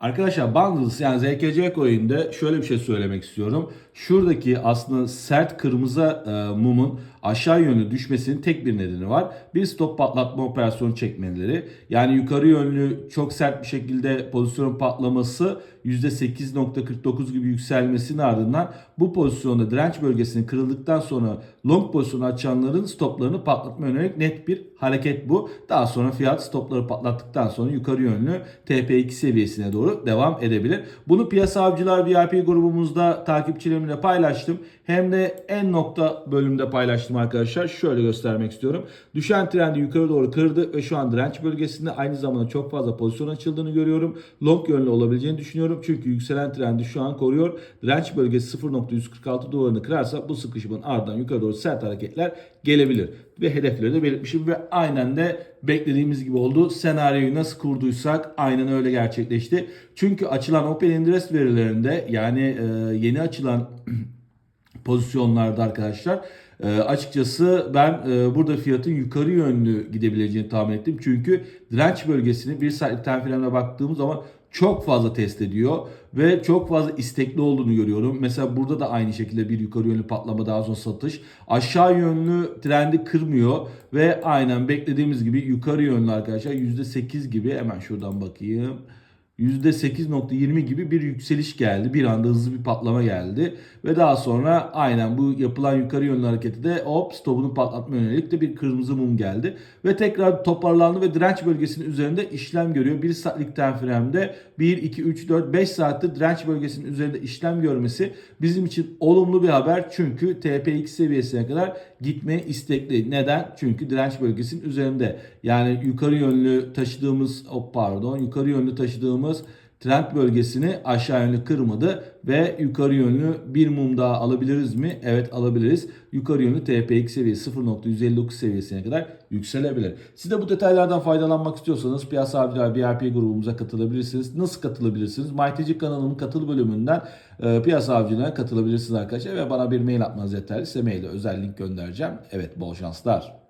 Arkadaşlar Bundles yani ZKC coin'de şöyle bir şey söylemek istiyorum. Şuradaki aslında sert kırmızı e, mumun aşağı yönlü düşmesinin tek bir nedeni var. Bir stop patlatma operasyonu çekmeleri. Yani yukarı yönlü çok sert bir şekilde pozisyon patlaması %8.49 gibi yükselmesinin ardından bu pozisyonda direnç bölgesinin kırıldıktan sonra long pozisyonu açanların stoplarını patlatma yönelik net bir hareket bu. Daha sonra fiyat stopları patlattıktan sonra yukarı yönlü TP2 seviyesine doğru devam edebilir. Bunu piyasa avcılar VIP grubumuzda takipçilerimle paylaştım. Hem de en nokta bölümde paylaştım arkadaşlar. Şöyle göstermek istiyorum. Düşen trendi yukarı doğru kırdı ve şu an direnç bölgesinde aynı zamanda çok fazla pozisyon açıldığını görüyorum. Long yönlü olabileceğini düşünüyorum. Çünkü yükselen trendi şu an koruyor. Direnç bölgesi 0.146 duvarını kırarsa bu sıkışımın ardından yukarı doğru sert hareketler gelebilir. Ve hedefleri de belirtmişim ve aynen de beklediğimiz gibi oldu. Senaryoyu nasıl kurduysak aynen öyle gerçekleşti. Çünkü açılan open interest verilerinde yani yeni açılan pozisyonlarda arkadaşlar e, açıkçası ben e, burada fiyatın yukarı yönlü gidebileceğini tahmin ettim. Çünkü direnç bölgesini bir saatlik time baktığımız zaman çok fazla test ediyor ve çok fazla istekli olduğunu görüyorum. Mesela burada da aynı şekilde bir yukarı yönlü patlama daha sonra satış. Aşağı yönlü trendi kırmıyor ve aynen beklediğimiz gibi yukarı yönlü arkadaşlar %8 gibi hemen şuradan bakayım. %8.20 gibi bir yükseliş geldi. Bir anda hızlı bir patlama geldi. Ve daha sonra aynen bu yapılan yukarı yönlü hareketi de hop stopunu patlatma yönelik de bir kırmızı mum geldi. Ve tekrar toparlandı ve direnç bölgesinin üzerinde işlem görüyor. 1 saatlik time frame'de 1, 2, 3, 4, 5 saatte direnç bölgesinin üzerinde işlem görmesi bizim için olumlu bir haber. Çünkü TP2 seviyesine kadar gitmeye istekli. Neden? Çünkü direnç bölgesinin üzerinde. Yani yukarı yönlü taşıdığımız, oh pardon, yukarı yönlü taşıdığımız trend bölgesini aşağı yönlü kırmadı ve yukarı yönlü bir mum daha alabiliriz mi? Evet alabiliriz. Yukarı yönlü TP2 seviyesi 0.159 seviyesine kadar yükselebilir. Siz de bu detaylardan faydalanmak istiyorsanız Piyasa Avcılar VIP grubumuza katılabilirsiniz. Nasıl katılabilirsiniz? MyTC kanalımın katıl bölümünden e, Piyasa Avcılarına katılabilirsiniz arkadaşlar ve bana bir mail atmanız yeterli. Size mailde özel link göndereceğim. Evet bol şanslar.